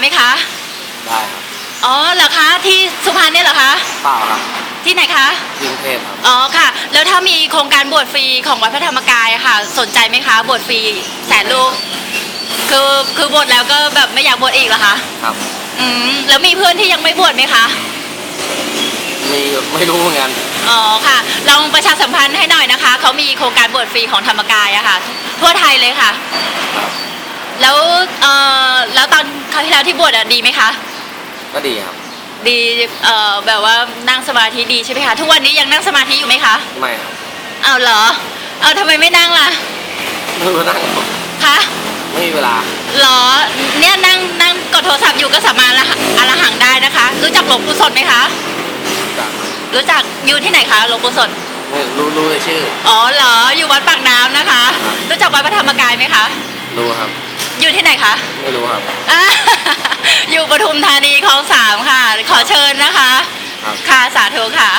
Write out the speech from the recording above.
ไหมคะ ได้ครับอ๋อเหรอคะที่สุพรรณเนี่ยเหรอคะ เปล่าครับที่ไหนคะกรุงเทพครับอ๋อค่ะ แล้วถ้ามีโครงการบวชฟรีของวัดพระธรรมกายอะค่ะ สนใจไหมคะบวชฟรีแสนลูกคือคือบวชแล้วก็แบบไม่อยากบวชอีกเหรอคะครับ อืมแล้วมีเพื่อนที่ยังไม่บวชไหมคะมีไม่รู้เหมือนกันอ๋อค่ะ ลองประชาสัมพันธ์ให้หน่อยนะคะเขามีโครงการบวชฟรีของธรรมกายอะค่ะ ทั่วไทยเลยค่ะ ครับแล้วเอ่อแล้วตอนคราวที่ แล้วที่บวชอะดีไหมคะ ก็ดีครับ ดีเอ่อแบบว่านั่งสมาธิดีใช่ไหมคะ ทุกวันนี้ยังนั่งสมาธิอยู่ไหมคะ ไม่ครับเอาเหรอ เอาทำไมไม่นั่งล่ะไม่รู้นั่งคะไม่มีเวลา เหรอ เนี่ยนั่งนั่งกดโทรศัพท์อยู่ก็สามารถละอรหังได้นะคะ รู้จักหลวงปู่สดไหมคะ จากรู้จักอยู่ที่ไหนคะหลวงปู่สด ไม่รู้รู้แต่ชื่อ อ๋อเหรอ อยู่วัดปากน้ำนะคะ รู้จักวัดพระธรรมกายไหมคะ รู้ครับ อยู่ที่ไหนคะ ไม่รู้ครับ อ่าอยู่ป ทุมธานีคลองสามค่ะ ขอเชิญนะคะครับค่ะสาธุค่ะ